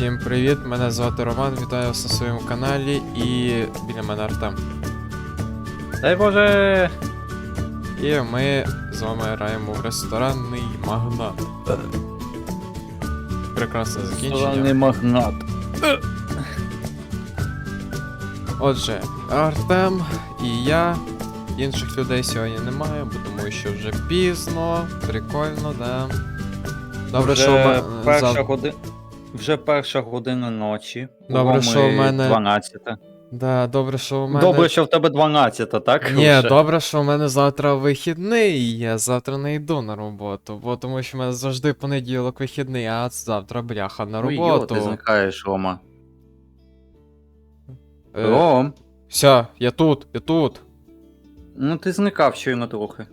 Всім привіт! Мене звати Роман, вітаю вас на своєму каналі і біля мене Артем. Дай Боже! І ми з вами граємо в ресторанний магнат. Прекрасне закінчення. Славний магнат. Отже, Артем і я. Інших людей сьогодні немає, бо тому що вже пізно, прикольно, да. Добре, Вже що перша зав- годи... Вже перша година ночі. Добре, що в мене- 12. Да, добре, що у мене. Добре, що в тебе 12, так? Ні, Вже? добре, що в мене завтра вихідний, і я завтра не йду на роботу, бо тому що в мене завжди понеділок вихідний, а завтра бляха на Ой, йо, роботу. ти зникаєш, Рома. Е, Ром, все, я тут, я тут. ну ти зникав щойно трохи.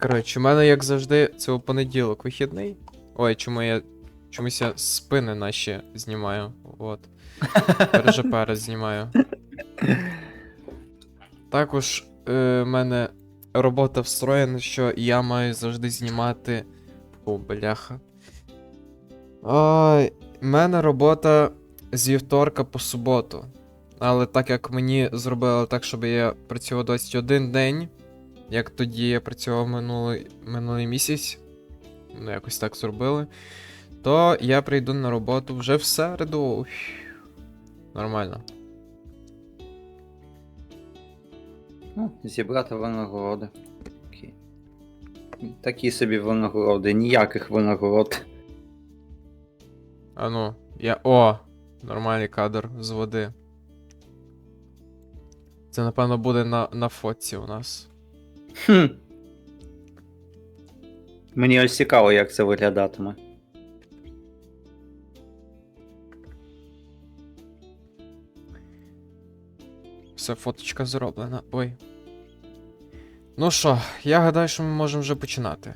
Коротше, у мене, як завжди, це у понеділок вихідний. Ой, чому я. Чомусь я спини наші знімаю. От. Перше перед знімаю. Також е, мене робота встроєна, що я маю завжди знімати. О, бляха. В мене робота з вівторка по суботу. Але так як мені зробили так, щоб я працював 21 день, як тоді я працював минулий, минулий місяць, ну якось так зробили, то я прийду на роботу вже в середу. Нормально. Ну, зібрати винагороди. Окей. Такі собі винагороди, ніяких винагород. А ну, я. О! Нормальний кадр з води. Це, напевно, буде на, на фотці у нас. Хм. Мені ось цікаво, як це виглядатиме. Все, фоточка зроблена. Ой. Ну що, я гадаю, що ми можемо вже починати.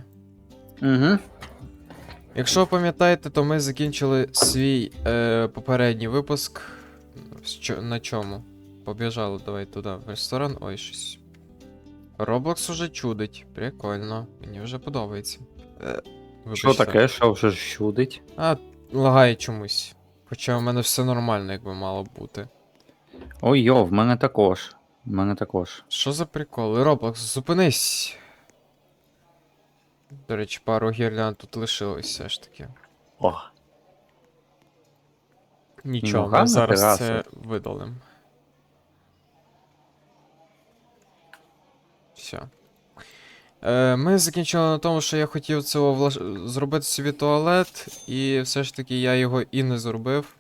Угу. Якщо ви пам'ятаєте, то ми закінчили свій е, попередній випуск. На чому? Побіжали, давай туди, в ресторан. Ой, щось. Roblox уже чудить. Прикольно. Мені вже подобається. Е, Що таке, що вже чудить? А, лагає чомусь. Хоча в мене все нормально, якби мало бути. Ой йо, в мене також. В мене також. Що за приколи? Roblox, зупинись. До речі, пару гірлянд тут лишилось все ж таки. О. Нічого, ми зараз тераса. це видалим. Все. Е, ми закінчили на тому, що я хотів цього влаш... зробити собі туалет, і все ж таки я його і не зробив.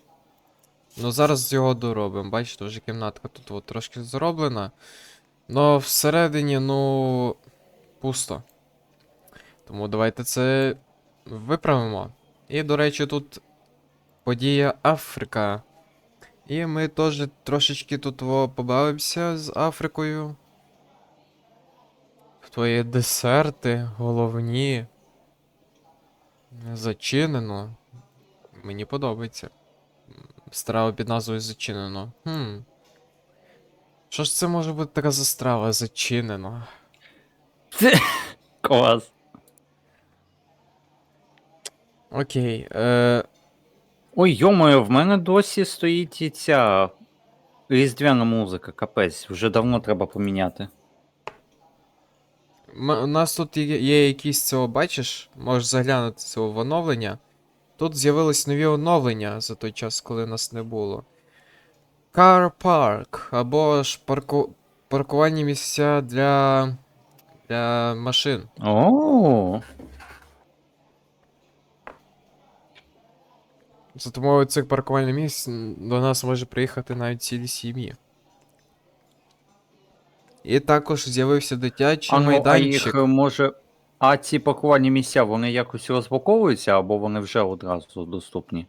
Ну зараз його доробимо. Бачите, вже кімнатка тут от трошки зроблена. Но всередині, ну. пусто. Тому давайте це виправимо. І, до речі, тут подія Африка. І ми теж трошечки тут побавимося з Африкою. Твої десерти головні. Зачинено. Мені подобається. Страва під назвою Зачинено. Хм. Що ж це може бути така за страва зачинено? Клас. Окей. Е, Ой, йомою, в мене досі стоїть і ця різдвяна музика, капець, вже давно треба поміняти. М- У нас тут є, є якісь цього, бачиш, можеш заглянути цього в оновлення. Тут з'явились нові оновлення за той час, коли нас не було. Car Park, або ж парку... паркувальні місця для. для машин. О, За допомогою цих паркувальних місць до нас може приїхати навіть цілі сім'ї. І також з'явився дитячий а, ну, а майданчик. їх може. А ці паркувальні місця, вони якось розблоковуються, або вони вже одразу доступні?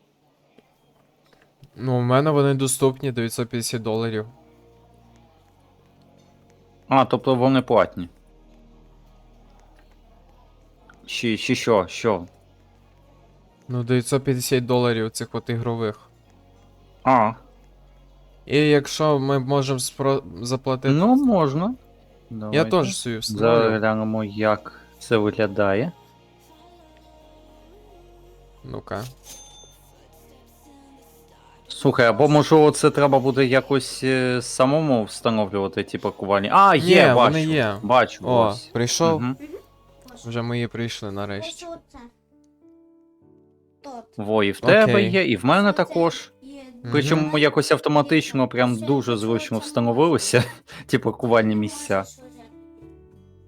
Ну, у мене вони доступні 950 доларів. А, тобто вони платні. Чи, чи що, що? Ну, 950 доларів цих от ігрових. А, І якщо ми можемо спро... заплатити. ну можна. я Давайте. теж собі встановлю. Заглянемо, як це виглядає. Ну-ка. Слухай, або може це треба буде якось е, самому встановлювати ті пакування. А, є, Ні, бачу. вони є. Бачу. О, ось. прийшов. Мгм. Вже мої прийшли нарешті. Тут. Во, і в тебе Окей. є, і в мене також. є. Мгм. Причому якось автоматично прям дуже зручно встановилися ті паркувальні місця.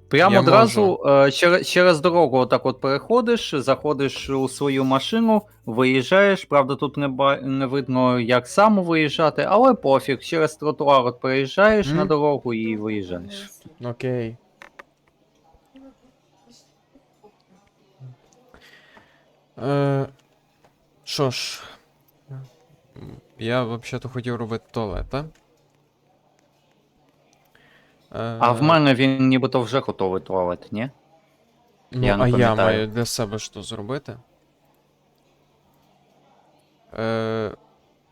Прямо Я одразу е, через, через дорогу отак от переходиш, заходиш у свою машину, виїжджаєш. Правда, тут не, ба- не видно, як саме виїжджати, але пофіг, через тротуар от переїжджаєш Мгм. на дорогу і виїжджаєш. Окей. Е, що ж, я взагалі-то хотів робити туалет, а? Е, А в мене він нібито вже готовий туалет, ні? Ну, я не а я пам'ятаю. маю для себе що зробити. Е,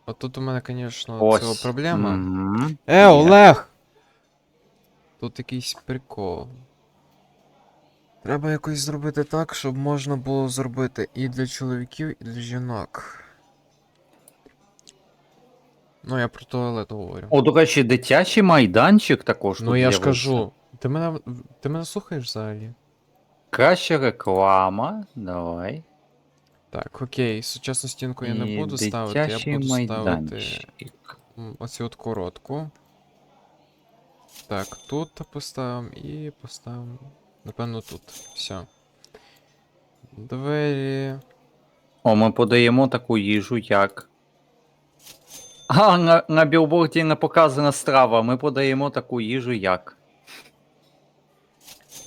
от тут у мене, звісно, Ось. цього проблема. Мгм. Е. Олег! Тут якийсь прикол. Треба якось зробити так, щоб можна було зробити і для чоловіків, і для жінок. Ну, я про туалет говорю. О, до речі, дитячий майданчик також. ну тут я ж з'явився. кажу. Ти мене. Ти мене слухаєш взагалі? Краща реклама. Давай. Так, окей, сучасну стінку я не буду ставити, я буду ставити майданчик. м, оцю от коротку. Так, тут поставимо і поставимо. Напевно, тут. Все. Двері. О, ми подаємо таку їжу, як. А, на, на білборді не показана страва. Ми подаємо таку їжу, як.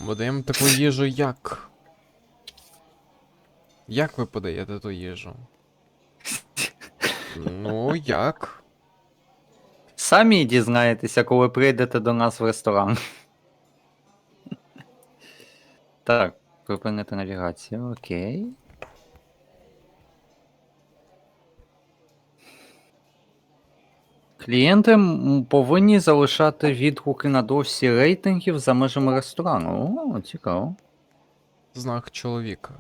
Ми даємо таку їжу як. Як ви подаєте ту їжу? Ну, як? Самі дізнаєтеся, коли прийдете до нас в ресторан. Так, припинити навігацію, окей. Клієнти повинні залишати відгуки на дошці рейтингів за межами ресторану. О, цікаво. Знак чоловіка.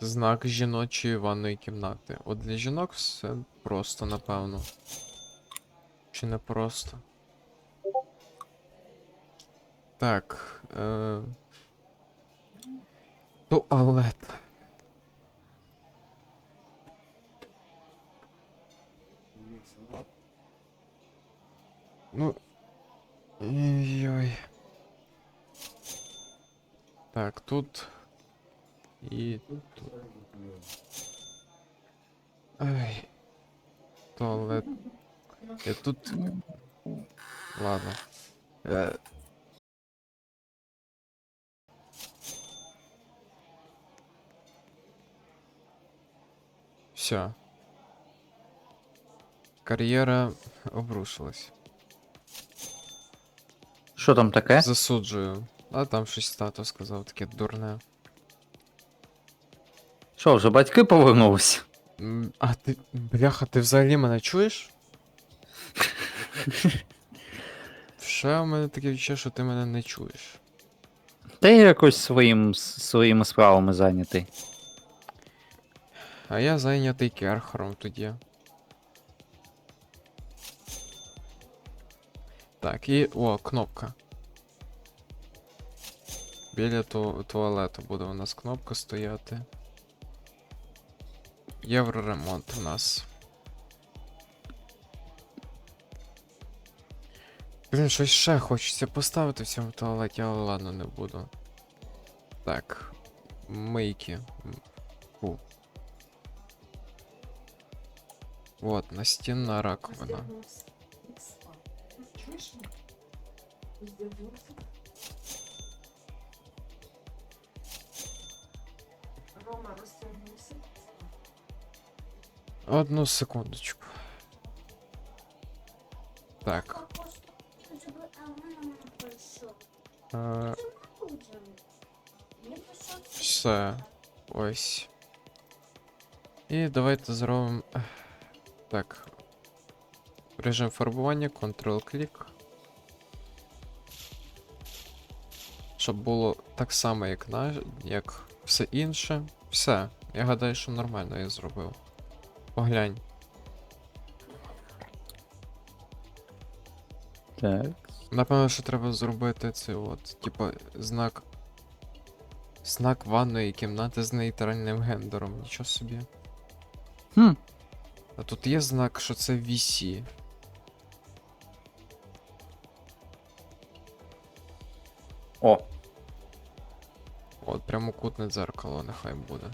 Знак жіночої ванної кімнати. От для жінок все просто, напевно. Чи не просто? Так. Е... Туалет. Ну. Ой-ой. Так, тут. І тут. Ай. Туалет. Я тут. Ладно. Е. Все. Кар'єра обрушилась. Що там таке? Засуджую. А там щось тато сказав таке дурне. Що, вже батьки повернулися? М, А ти. Бляха, ти взагалі мене чуєш? Ще у мене таке відчуття, що ти мене не чуєш. Я якось своїм, своїми справами зайнятий. А я зайнятий керхером тоді. Так, і. О, кнопка. Біля ту туалету буде у нас кнопка стояти. Євроремонт у нас. Блін, щось ще хочеться поставити в цьому туалеті, але ладно, не буду. Так. Мийки. М, Фу. Вот, настінна раковина. Рома розтягнувся. Одну секундочку. Так. А в мене не пройшов. Е, Не пройшов. все. Ось. І давайте зробимо. ех, Так. Режим фарбування, Ctrl-клік. Щоб було так само, як, на... як все інше. Все. Я гадаю, що нормально я зробив. Поглянь. Так. Напевно, що треба зробити це от, типа, знак. Знак ванної кімнати з нейтральним гендером. Нічого собі. Хм. А тут є знак, що це VC. О, От прямокутне дзеркало нехай буде.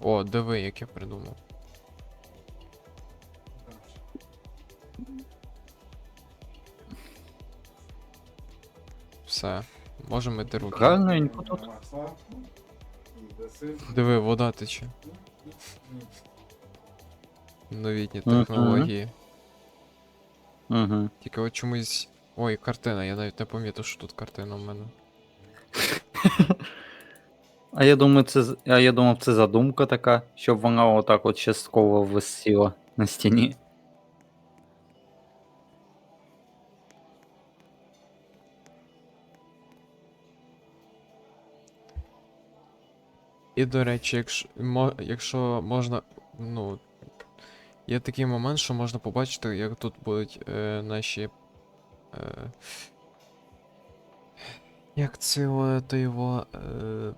О, диви, як я придумав. Все, можемо мити руки. гарненько тут. Диви, вода тече. Новітні Мгм. технології. Угу. Тільки от чомусь. Ой, картина, я навіть не помітив, що тут картина в мене. А я думаю, це з- а я думав, це задумка така, щоб вона отак от частково висіла на стіні. І до речі, якщо, мо, якщо можна. Ну. Є такий момент, що можна побачити, як тут будуть е, наші. Е, як це то його. Е,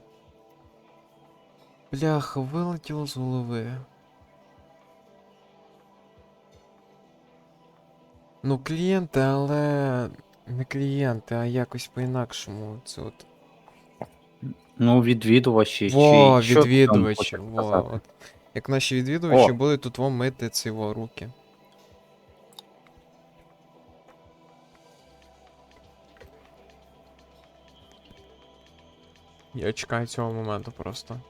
бляха, вилетіло з голови. Ну, клієнти, але. Не клієнти, а якось по-інакшому. Це от. Ну, відвідувачі. Во, чи що там відвідувачі. Во. от. Як наші відвідувачі О. будуть тут вам мити ці во руки. Я чекаю цього моменту просто.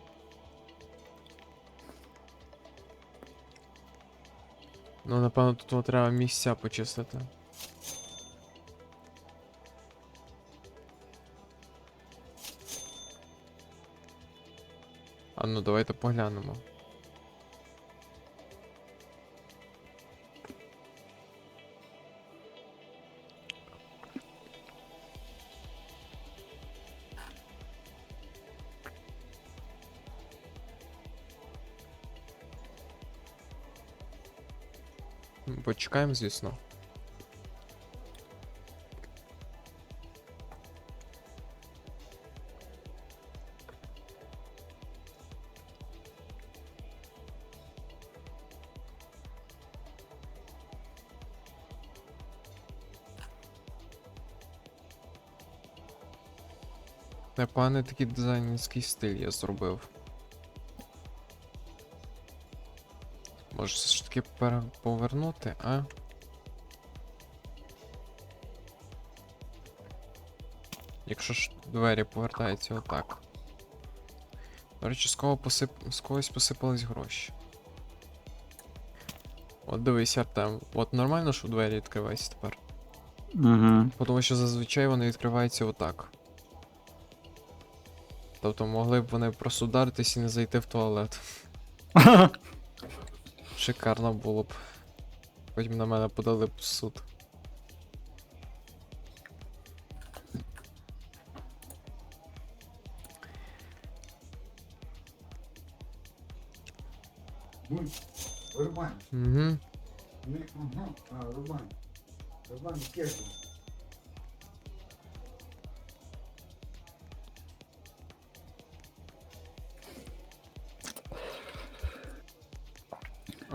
Ну, напевно, тут треба місця почистити. А ну давайте поглянемо. Почекаємо, звісно. Непоганий такий дизайнерський стиль я зробив. Може все ж таки повернути, а? Якщо ж двері повертаються отак. До речі, з кого посип... з когось посипались гроші. От дивись, Артем, от нормально, що двері відкриваються тепер? Угу. Тому що зазвичай вони відкриваються отак. Тобто могли б вони просто ударитись і не зайти в туалет. Шикарно було б. Потім на мене подали б в суд. Рубань. Угу. Рубань. Рубань, а,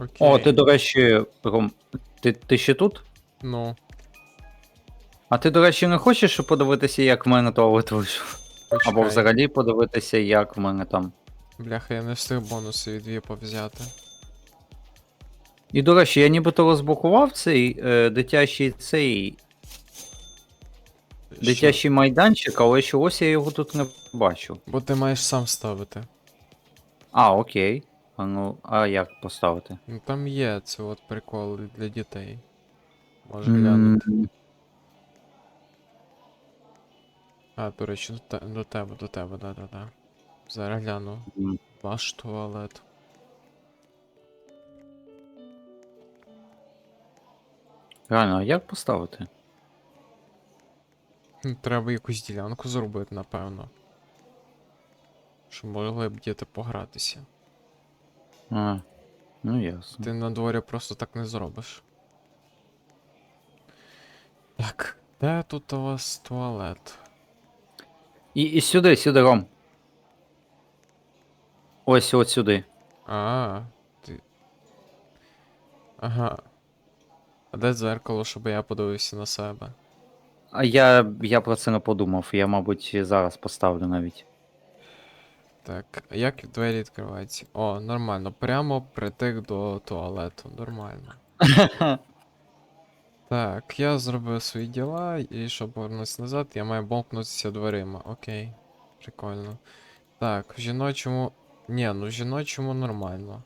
Окей. О, ти, до речі, Ром, ти, ти ще тут? Ну, А ти, до речі, не хочеш подивитися, як в мене туалет вийшов? почекай. Або взагалі подивитися, як в мене там. Бляха, я не встиг бонуси від ВІПа взяти. І, до речі, я нібито розблокував цей е, дитячий цей Що? дитячий майданчик, але чогось я його тут не бачу. Бо ти маєш сам ставити. А, окей. А ну, а як поставити? Ну там є це от прикол для дітей. Може глянути. А, до речі, до, те- до тебе, до тебе, да-да-да. Зараз гляну. м. Ваш туалет. Реально, а як поставити? Треба якусь ділянку зробити, напевно. Щоб могли б діти погратися. А, ну ясно. Ти на дворі просто так не зробиш. Так, де тут у вас туалет? І, і сюди, сюди, Ром. Ось от сюди. А, ти. Ага. А де дзеркало, щоб я подивився на себе? А я, я про це не подумав. Я, мабуть, зараз поставлю навіть. Так, як двері відкриваються? О, нормально. Прямо притик до туалету. Нормально. Так, я зробив свої діла, і щоб повернутися назад, я маю бомкнутися дверима. Окей. Прикольно. Так, в жіночому. Ні, ну в жіночому нормально.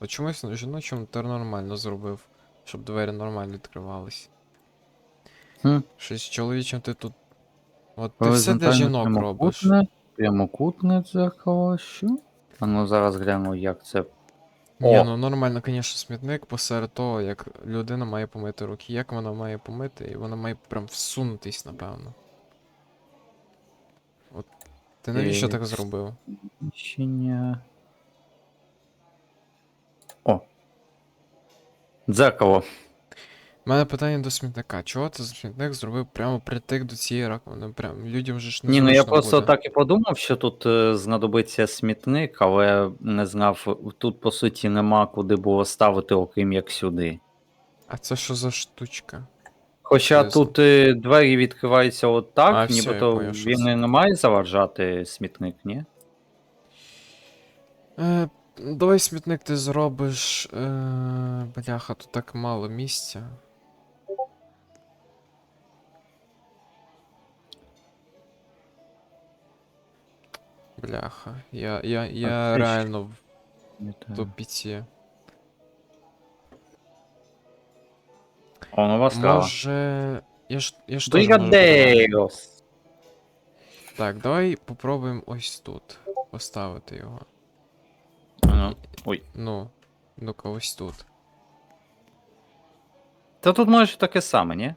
От чомусь в жіночому ти нормально зробив, щоб двері нормально відкривались. Хм. Щось з чоловічим ти тут. От ти все для жінок робиш. Прямокутне, дзеркало, що? А ну зараз гляну, як це. Ні, ну нормально, звісно, смітник посеред того, як людина має помити руки. Як вона має помити, і вона має прям всунутись, напевно. От. Ти навіщо так Е, зробив? Приміщення. О. Дзеркало. У мене питання до смітника. Чого ти смітник зробив прямо притик до цієї раковини? Прям людям же ж не Ні, ну я зручно просто буде. так і подумав, що тут е, знадобиться смітник, але не знав, тут по суті нема куди було ставити, окрім як сюди. А це що за штучка? Хоча Ясно. тут е, двері відкриваються отак, А, всьо, я нібито поняв, що він це. не має заважати смітник, ні? Е, давай смітник ти зробиш. Е, бляха, тут так мало місця. Бляха, я, я, я це реально в Не те. тупіці. О, нова страва. Може. Я ж, я ж теж можу подумати. Бригадейрос! Так, давай попробуємо ось тут поставити його. Ну, ой. Ну, ну-ка, ось тут. Та тут може таке саме, ні?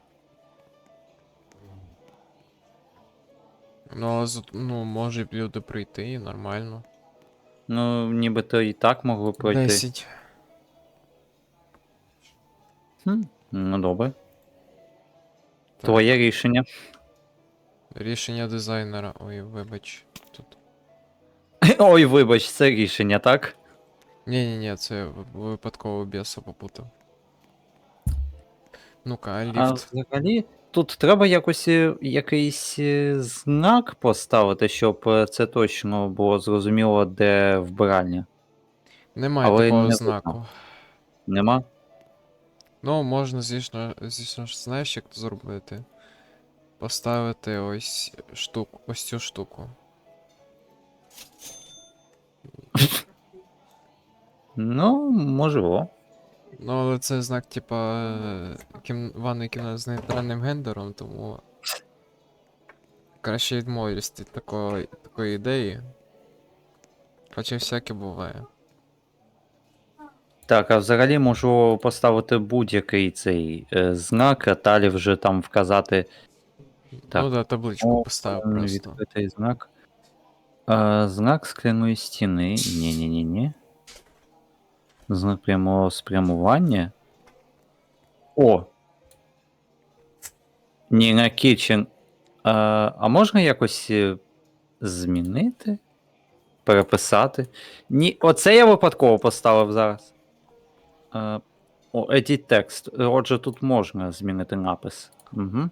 Ну, але ну, може люди прийти і нормально. Ну, нібито і так могло пройти. 10. Хм, ну добре. Так. Твоє рішення. Рішення дизайнера. Ой, вибач. Тут. Ой, вибач, це рішення, так? Ні, ні, ні, це ви- випадково біса попутав. Ну-ка, а А ліфт. взагалі, тут треба якось е, якийсь е, знак поставити, щоб е, це точно було зрозуміло, де вбиральня. Немає але такого не знаку. видно. Нема? Ну, можна, звісно, звісно ж, знаєш, як це зробити. Поставити ось штуку, ось цю штуку. Ну, можливо. Ну, але це знак, типа, кім... ванної кімнати з нейтральним гендером, тому. Краще відмовитись від такої, такої ідеї. Хоча всяке буває. Так, а взагалі можу поставити будь-який цей е, знак, а далі вже там вказати Так. Ну да, табличку О, поставив просто. Відкритий знак. Е, знак скляної стіни. Ні-ні-ні-ні. Знак прямого спрямування. О! Ні, на kitchen. Е, а можна якось е, змінити? Переписати? Ні, оце я випадково поставив зараз. Е, о, edit текст. Отже, тут можна змінити напис. Угу.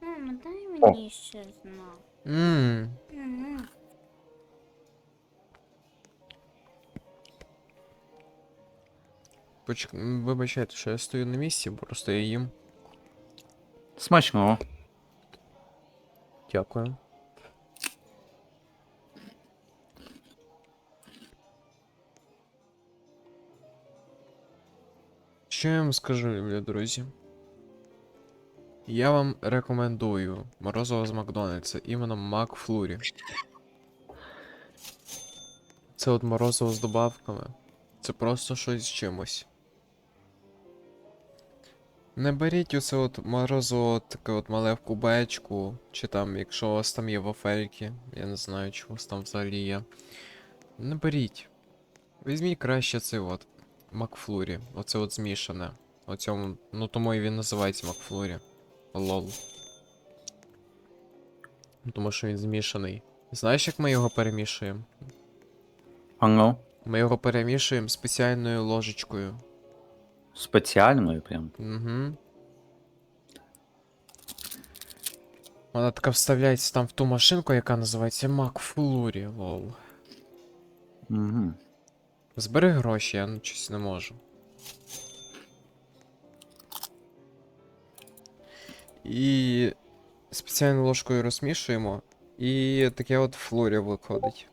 Мама, дай мені ще знак. Ммм. Мгм. Почек... м, Вибачайте, що я стою на місці, бо просто я їм. Смачного. Дякую. Що я вам скажу, любі друзі? Я вам рекомендую морозиво з Макдональдса, іменно Макфлурі. Це от морозиво з добавками. Це просто щось з чимось. Не беріть оце от морозиво таке от мале в кубечку, чи там, якщо у вас там є вафельки, я не знаю, чи у вас там взагалі є. Не беріть. Візьміть краще цей от Макфлурі. Оце от змішане. Оцьому, ну тому і він називається Макфлурі. Лол. Ну, Тому що він змішаний. Знаєш, як ми його перемішуємо? А ну, Ми його перемішуємо спеціальною ложечкою. спеціальною прям. Угу. Вона така вставляється там в ту машинку, яка називається Макфлурі, лол. Угу. Збери гроші, я ну, щось не можу. І спеціальною ложкою розмішуємо, і таке от флорі виходить.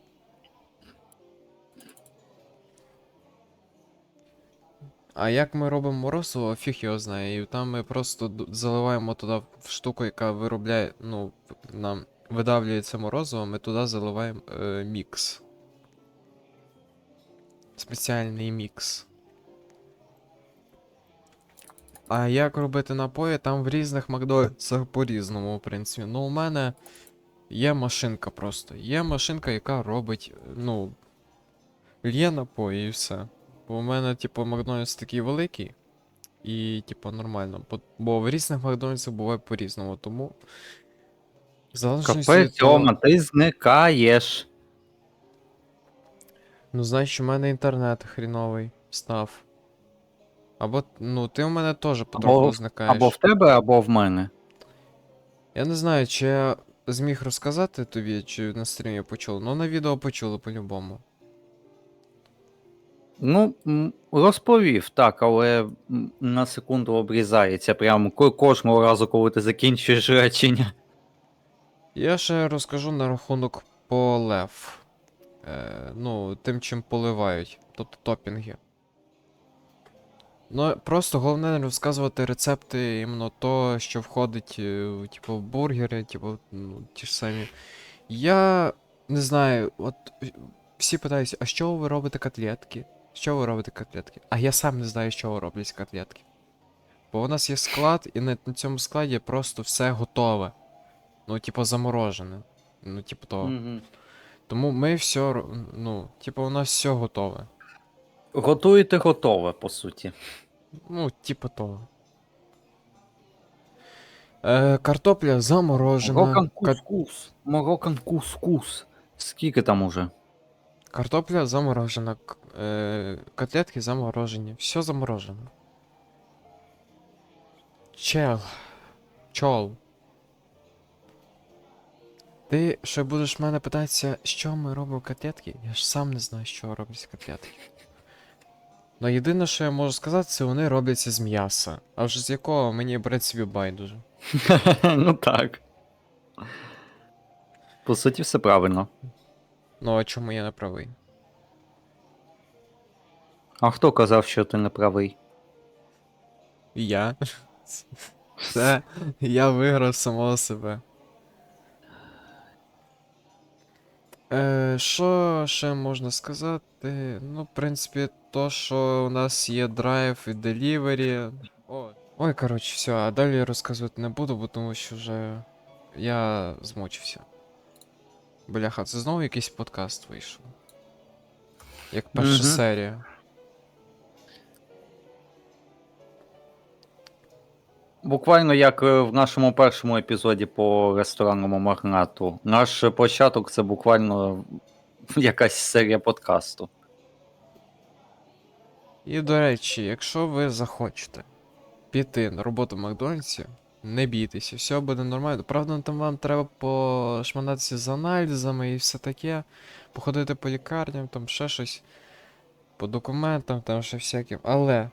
А як ми робимо морозиво, фіг його знає. І там ми просто заливаємо туди в штуку, яка виробляє, ну, нам видавлює це морозиво, ми туди заливаємо е, мікс. Спеціальний мікс. А як робити напої, там в різних Макдональдсах по-різному, в принципі. Ну, у мене є машинка просто. Є машинка, яка робить, ну, лє напої і все. Бо у мене, типу, Макдональдс такий великий. І, типу, нормально. Бо, в різних Макдональдсах буває по-різному, тому. Залежності від того- ти зникаєш. Ну, значить, у мене інтернет хріновий став. Або, ну, ти у мене теж потроху зникаєш. Або в тебе, або в мене. Я не знаю, чи я зміг розказати тобі, чи на стрімі почули. Ну, на відео почули по-любому. Ну, розповів, так, але на секунду обрізається. Прям кожного разу, коли ти закінчуєш речення. Я ще розкажу на рахунок полев. Е, ну, тим, чим поливають, тобто топінги. Ну, просто головне не розказувати рецепти іменно то, що входить, е, в, типу, в бургери, типу, ну, ті ж самі. Я не знаю, от е, всі питаються, а чого ви робите котлетки? Чого ви робите котлетки? А я сам не знаю, з чого роблять котлетки. Бо у нас є склад, і на, на цьому складі просто все готове. Ну, типу, заморожене. Ну, типу того. Мгм. Тому ми все, ну, типу, у нас все готове. Готуєте готове, по суті. Ну, типу того. Е, картопля заморожена. Морокан Ка- кускус. Морокан кускус. Скільки там уже? Картопля заморожена. к- Е, котлетки заморожені. Все заморожено. Чел. Чол. Ти ще будеш в мене питатися, що ми робимо котлетки? Я ж сам не знаю, з чого робляться котлетки. Ну єдине, що я можу сказати, це вони робляться з м'яса. А вже з якого мені в принципі байдуже. ну так. По суті, все правильно. Ну а чому я не правий? А хто казав, що ти не правий? Я. Це я виграв самого себе. Е, що ще можна сказати? Ну, в принципі, то, що у нас є драйв і делівері. О. Ой, коротше, все, а далі я розказувати не буду, бо тому що вже я змучився. Бляха, це знову якийсь подкаст вийшов. Як перша Мгм. серія. Буквально як е, в нашому першому епізоді по ресторанному магнату. Наш початок це буквально якась серія подкасту. І до речі, якщо ви захочете піти на роботу в Макдональдсі, не бійтеся, все буде нормально. Правда, там вам треба пошманатися з аналізами і все таке, походити по лікарням, там ще щось, по документам, там ще всяким. Але,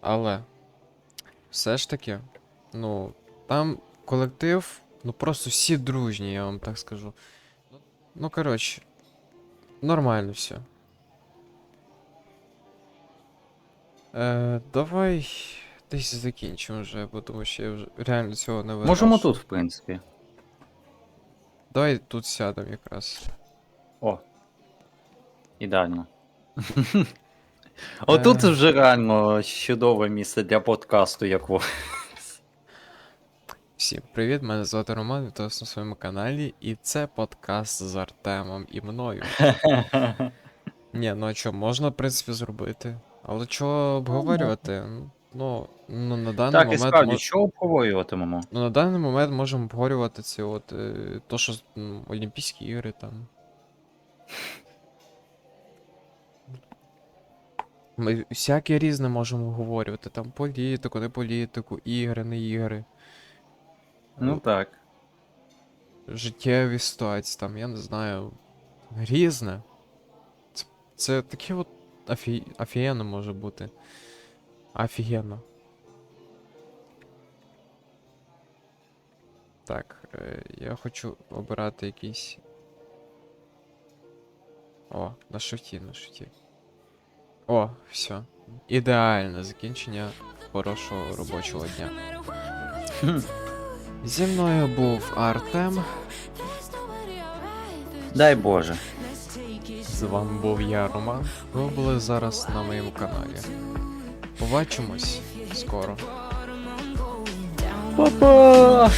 але, все ж таки, ну, там колектив, ну просто всі дружні, я вам так скажу. Ну, коротше, нормально все. Е, давай десь закінчимо вже, бо тому що я вже реально цього не виношу. Можемо тут, в принципі. Давай тут сядемо якраз. О. Ідеально. Отут Е. вже реально чудове місце для подкасту, як во. Всім привіт, мене звати Роман, вітаю вас на своєму каналі, і це подкаст з Артемом і мною. Ні, ну а що, можна, в принципі, зробити. Але чого обговорювати? Ну, ну на даний Так, і момент. справді, мож- що обговорюватимемо? Ну, на даний момент можемо обговорювати ці от е, то, що ну, Олімпійські ігри там. Ми всяке різне можемо обговорювати. Там політику, не політику, ігри, не ігри. Ну так. життєві ситуації, там, я не знаю, різне. Це, це таке от офігенно може бути. Офігенно. Так, е, я хочу обирати якийсь. О, на шуті, на шуті. О, все. Ідеальне закінчення хорошого робочого дня. Зі мною був Артем. Дай Боже. З вами був я, Роман. Ви були зараз на моєму каналі. Побачимось скоро. Па-па!